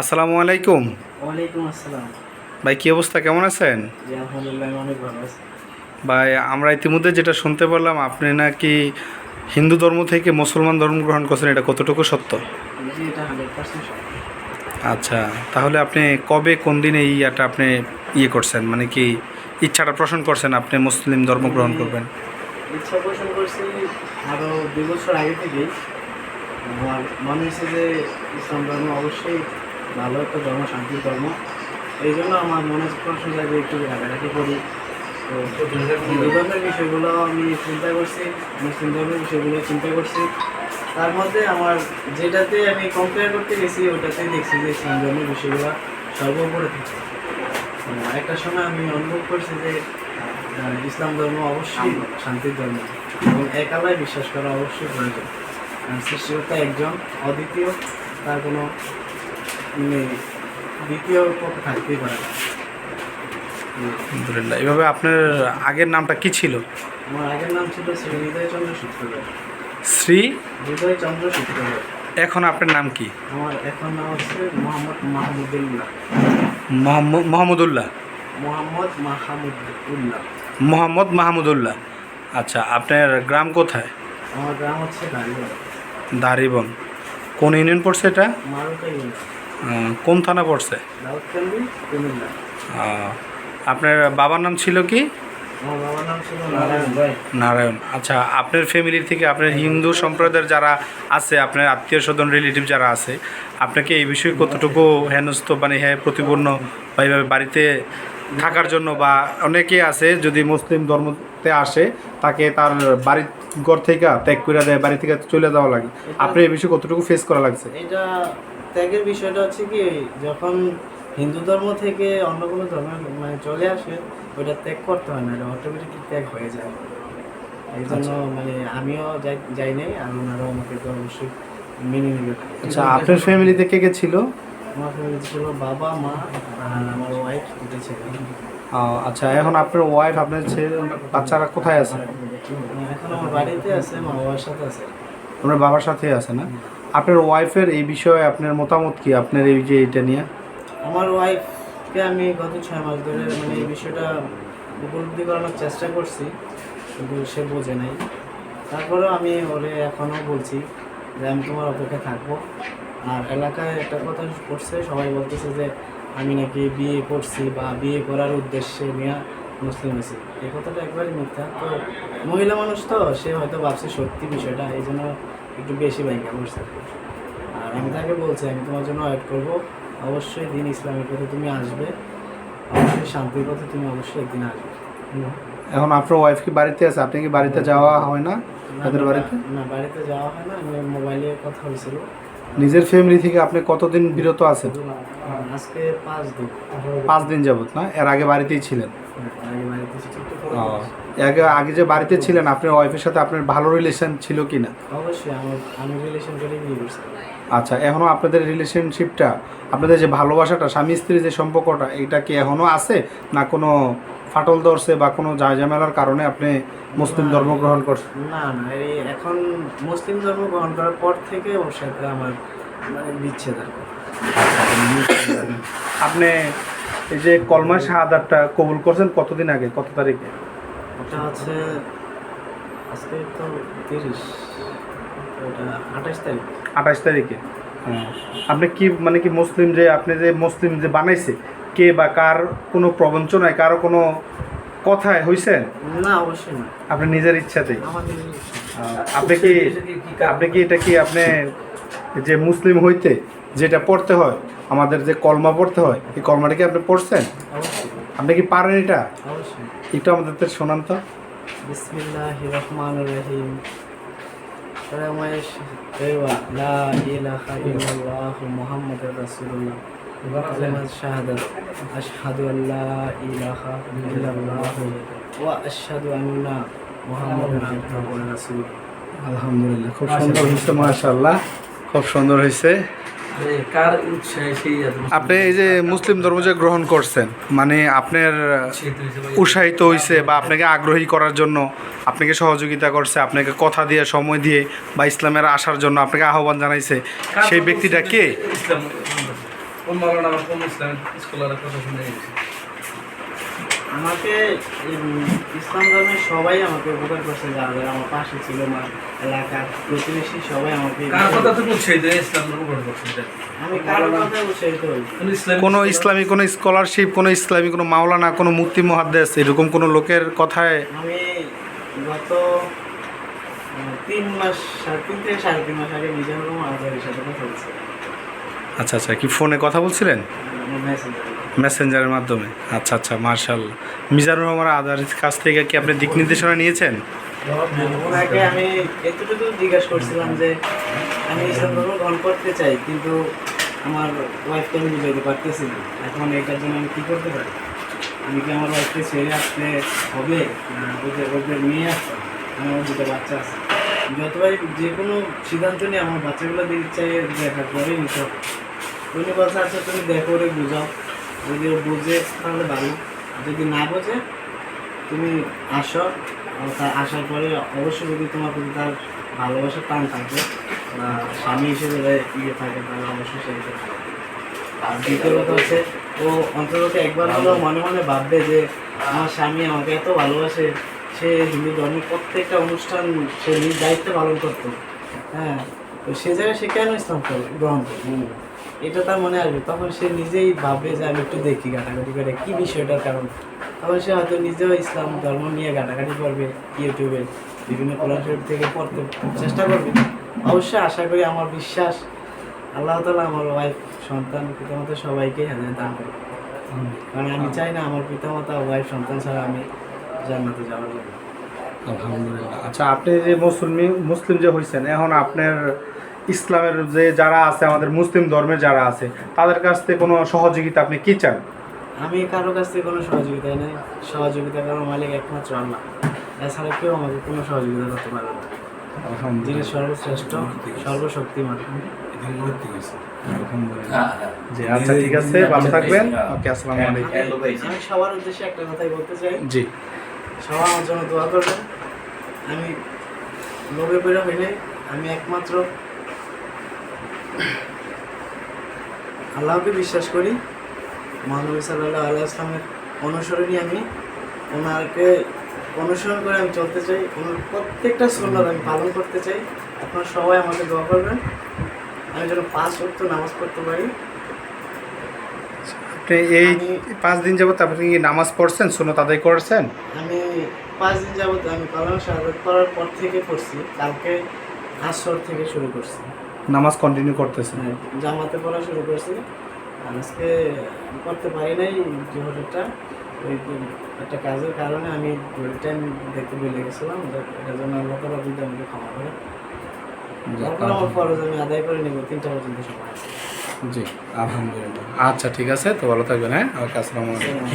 আসসালামু আলাইকুম। ওয়ালাইকুম আসসালাম। ভাই কী অবস্থা? কেমন আছেন? জি আলহামদুলিল্লাহ অনেক ভালো আছি। ভাই আমরা ইতিমধ্যে যেটা শুনতে পারলাম আপনি নাকি হিন্দু ধর্ম থেকে মুসলমান ধর্ম গ্রহণ করছেন এটা কতটুকু সত্য? আচ্ছা তাহলে আপনি কবে কোন দিনে এই ইয়াটা আপনি ইয়ে করছেন? মানে কি ইচ্ছাটা পোষণ করছেন আপনি মুসলিম ধর্ম গ্রহণ করবেন? ইচ্ছা পোষণ করছি আরও দুই বছর আগে থেকেই। আমার মনে হচ্ছে যে ইসলাম ধর্ম অবশ্যই ভালো একটা ধর্ম শান্তির ধর্ম। এই জন্য আমার মনে প্রশ্ন যায় একটু ঘাটাঘাটি করি। তো হিন্দু ধর্মের বিষয়গুলো আমি চিন্তা করছি মুসলিম ধর্মের বিষয়গুলো চিন্তা করছি। তার মধ্যে আমার যেটাতে আমি কম্পেয়ার করতে গেছি ওটাতেই দেখছি যে ইসলাম ধর্মের বিষয়গুলো সর্বোপরে থাকে। একটা সময় আমি অনুভব করছি যে ইসলাম ধর্ম অবশ্যই শান্তির ধর্ম। এবং এক আল্লায় বিশ্বাস করা অবশ্যই প্রয়োজন। সৃষ্টিকর্তা একজন অদ্বিতীয় তার কোনো মানে দ্বিতীয় পক্ষ থাকতেই পারে না। আলহামদুলিল্লাহ। এভাবে আপনার আগের নামটা কি ছিল? আমার আগের নাম ছিল শ্রী হৃদয়চন্দ্র সূত্রধর শ্রী হৃদয়চন্দ্র সূত্রধর এখন আপনার নাম কি? আমার এখন নাম হচ্ছে মোহাম্মদ মাহমুদুল্লাহ। মোহাম্মদ মোহাম্মদুল্লাহ? মোহাম্মদ মাহমুদুল্লাহ। মোহাম্মদ মাহমুদুল্লাহ। আচ্ছা আপনার গ্রাম কোথায়? আমার গ্রাম হচ্ছে গাড়িগড় দারিবন। কোন ইউনিয়ন পড়ছে এটা? কোন থানা পড়ছে? আপনার বাবার নাম ছিল কি? নারায়ণ নারায়ণ। আচ্ছা আপনার ফ্যামিলি থেকে আপনার হিন্দু সম্প্রদায়ের যারা আছে আপনার আত্মীয় স্বজন রিলেটিভ যারা আছে আপনাকে এই বিষয়ে কতটুকু হেনস্থ মানে হ্যাঁ প্রতিপূর্ণ বা এইভাবে বাড়িতে থাকার জন্য বা অনেকে আছে যদি মুসলিম ধর্মতে আসে তাকে তার বাড়ির ঘর থেকে ত্যাগ করে দেয় বাড়ি থেকে চলে যাওয়া লাগে। আপনি এই বিষয়ে কতটুকু ফেস করা লাগছে? এটা ত্যাগের বিষয়টা হচ্ছে কি যখন হিন্দু ধর্ম থেকে অন্য কোনো ধর্মে মানে চলে আসে ওটা ত্যাগ করতে হয় না এটা অটোমেটিক ত্যাগ হয়ে যায়। এই জন্য মানে আমিও যাই যাই নাই আর ওনারাও আমাকে অবশ্যই মেনে নেবে। আচ্ছা আপনার ফ্যামিলিতে কে কে ছিল? আমার ফ্যামিলি ছিল বাবা মা আর আমার ওয়াইফ দুটো ছেলে। আচ্ছা এখন আপনার ওয়াইফ আপনার ছেলে বাচ্চারা কোথায় আছে? এখন আমার বাড়িতে আছে মা বাবার সাথে আছে। আপনার বাবার সাথে আছে না? আপনার ওয়াইফের এই বিষয়ে আপনার মতামত কি আপনার এই যে এটা নিয়ে? আমার ওয়াইফকে আমি গত ছয় মাস ধরে মানে এই বিষয়টা উপলব্ধি করানোর চেষ্টা করছি কিন্তু সে বোঝে নাই। তারপরেও আমি ওরে এখনও বলছি যে আমি তোমার অপেক্ষা থাকব। আর এলাকায় একটা কথা করছে সবাই বলতেছে যে আমি নাকি বিয়ে করছি বা বিয়ে করার উদ্দেশ্যে নিয়ে মুসলিম হয়েছি। এই কথাটা একবারই মিথ্যা। তো মহিলা মানুষ তো সে হয়তো ভাবছে সত্যি বিষয়টা এই জন্য একটু বেশি ব্যাংকে করছে আর আমি তাকে বলছি আমি তোমার জন্য ওয়েট করব। অবশ্যই দিন ইসলামের পথে তুমি আসবে। অবশ্যই শান্তির পথে তুমি অবশ্যই একদিন আসবে। এখন আপনার ওয়াইফ কি বাড়িতে আছে? আপনি কি বাড়িতে যাওয়া হয় না? না, তাদের বাড়িতে? না বাড়িতে যাওয়া হয় না। আমি মোবাইলে কথা হয়েছিল। নিজের ফ্যামিলি থেকে আপনি কতদিন বিরত আছেন? আজকে পাঁচ দিন। পাঁচ দিন যাবত না? এর আগে বাড়িতেই ছিলেন? আগে। এর আগে আগে যে বাড়িতে ছিলেন আপনার ওয়াইফের সাথে আপনার ভালো রিলেশন ছিল কি না অবশ্যই আমি রিলেশন আচ্ছা এখনও আপনাদের রিলেশনশিপটা আপনাদের যে ভালোবাসাটা স্বামী স্ত্রীর যে সম্পর্কটা এটা কি এখনও আছে? না কোনো ফাটল ধরছে বা কোনো ঝামেলার কারণে আপনি মুসলিম ধর্ম গ্রহণ করছেন? না না এই এখন মুসলিম ধর্ম গ্রহণ করার পর থেকে ওর সাথে আমার মানে বিচ্ছেদ আর। আপনি এই যে কলমা শাহাদাতটা কবুল করছেন কতদিন আগে? কত তারিখে? ওটা হচ্ছে আজকে তো তিরিশ আঠাশ তারিখ। আঠাশ তারিখে। হ্যাঁ। আপনি কি মানে কি মুসলিম যে আপনি যে মুসলিম যে বানাইছে কে বা কার কোনো প্রবঞ্চনায় কারও কোনো কথায় হইছেন না অবশ্যই না। আপনি নিজের ইচ্ছাতেই আপনি কি আপনি কি এটা কি আপনি যে মুসলিম হইতে যেটা পড়তে হয় আমাদের যে কলমা পড়তে হয় এই কলমাটা কি আপনি পড়ছেন? আপনি কি পারেন এটা? একটু আমাদের শোনান তো। বিসমিল্লাহ রহমান রহিম। লা ইলাহা ইল্লাল্লাহ মুহাম্মাদুর রাসূলুল্লাহ। আলহামদুলিল্লাহ খুব সুন্দর হয়েছে মাশাআল্লাহ। খুব সুন্দর আপনি এই যে মুসলিম ধর্ম যে গ্রহণ করছেন মানে আপনার উৎসাহিত হয়েছে বা আপনাকে আগ্রহী করার জন্য আপনাকে সহযোগিতা করছে আপনাকে কথা দিয়ে সময় দিয়ে বা ইসলামের আসার জন্য আপনাকে আহ্বান জানাইছে সেই ব্যক্তিটা কে? কোন মাওলানা বা কোন ইসলামিক স্কলারের কথা শুনে গেছি আমাকে ইসলাম ধর্মের সবাই আমাকে উপকার করছে যারা আমার পাশে ছিল আমার এলাকার প্রতিবেশী সবাই আমাকে কার কথা থেকে উৎসাহিত ইসলাম? আমি কারোর কথা উৎসাহিত কোন কোনো ইসলামী কোনো স্কলারশিপ কোনো ইসলামী কোনো মাওলানা কোনো মুক্তি মহাদ্দেশ এরকম কোনো লোকের কথায় আমি গত তিন মাস সাড়ে তিন থেকে সাড়ে তিন মাস আগে আজহারের সাথে কথা বলছি আচ্ছা আচ্ছা কি ফোনে কথা বলছিলেন? মেসেঞ্জারের মাধ্যমে। আচ্ছা আচ্ছা মার্শাল। মিজানুর রহমান আদার কাছ থেকে কি আপনি দিক নির্দেশনা নিয়েছেন? ওনাকে আমি এতটুকু করছিলাম যে, আমি করতে চাই, কিন্তু আমার আমি পারতেছি এখন এটার জন্য আমি কী করতে পারি? আমি কি আমার ছেড়ে হবে? আসতে আমার দুটো বাচ্চা আছে। যতবার যে কোনো সিদ্ধান্ত নিয়ে আমার বাচ্চাগুলো দিকে চাই দেখার পরে নিতে হবে। উনি বলছে আচ্ছা তুমি দেখো ওরে বুঝাও। যদি ও বুঝে তাহলে ভালো। যদি না বোঝে তুমি আসো। তার আসার পরে অবশ্যই যদি তোমার প্রতি তার ভালোবাসার টান থাকে বা স্বামী হিসেবে ইয়ে থাকে তাহলে অবশ্যই সেই আর দ্বিতীয় কথা হচ্ছে ও অন্তত একবার হলেও মনে মনে ভাববে যে আমার স্বামী আমাকে এত ভালোবাসে সে হিন্দু ধর্মের প্রত্যেকটা অনুষ্ঠান সে নিজ দায়িত্ব পালন করতো। হ্যাঁ তো সে জায়গায় সে কেন ইসলাম করবে গ্রহণ করবে এটা তার মনে আসবে। তখন সে নিজেই ভাববে যে আমি একটু দেখি ঘাটাঘাটি করে কী বিষয়টার কারণ। তখন সে হয়তো নিজেও ইসলাম ধর্ম নিয়ে ঘাটাঘাটি করবে ইউটিউবে বিভিন্ন প্ল্যাটফর্ম থেকে পড়তে চেষ্টা করবে। অবশ্যই আশা করি আমার বিশ্বাস আল্লাহ তালা আমার ওয়াইফ সন্তান পিতামাতা সবাইকে হেদায়ত দান করবে কারণ আমি চাই না আমার পিতামাতা ওয়াইফ সন্তান ছাড়া আমি জান্নাতে যাওয়ার জন্য। আলহামদুলিল্লাহ। আচ্ছা আপনি যে মুসলিম মুসলিম যে হয়েছেন এখন আপনার ইসলামের যে যারা আছে আমাদের মুসলিম ধর্মের যারা আছে তাদের কাছ থেকে কোনো সহযোগিতা আপনি কি চান? আমি কারও কাছ থেকে কোনো সহযোগিতা নেই। সহযোগিতা করার মালিক একমাত্র আল্লাহ। এছাড়া কেউ আমাকে কোনো সহযোগিতা করতে পারবে না। যিনি সর্বশ্রেষ্ঠ সর্বশক্তিমান। জি আচ্ছা ঠিক আছে ভালো থাকবেন। ওকে আসসালামু আলাইকুম। আমি সবার উদ্দেশ্যে একটা কথাই বলতে চাই। জি। সবাই আমার জন্য দোয়া করবেন। আমি লোভে আমি একমাত্র আল্লাহকে বিশ্বাস করি। মহানবী সাল্লাহ আল্লাহ ইসলামের অনুসরণী আমি ওনাকে অনুসরণ করে আমি চলতে চাই। ওনার প্রত্যেকটা সুন্নত আমি পালন করতে চাই। আপনারা সবাই আমাকে দোয়া করবেন। আমি যেন পাঁচ ওয়াক্ত নামাজ পড়তে পারি। আপনি এই পাঁচ দিন যাবত আপনি কি নামাজ পড়ছেন সুনত তাদের করেছেন? আমি পাঁচ দিন যাবত আমি কলাম শাহাদ করার পর থেকে পড়ছি। কালকে আসর থেকে শুরু করছি। নামাজ কন্টিনিউ করতেছেন হ্যাঁ, জামাতে পড়া শুরু করছি। আজকে করতে পারি নাই জোহরটা ওই একটা কাজের কারণে আমি টাইম দেখতে ভুলে গেছিলাম। এটার জন্য আল্লাহ তালা যদি আমাকে ক্ষমা করে। তারপর আমার ফরজ আমি আদায় করে নেব তিনটা পর্যন্ত সময় আছে। জি আলহামদুলিল্লাহ। আচ্ছা ঠিক আছে তো ভালো থাকবেন হ্যাঁ? ওকে আসসালামু আলাইকুম।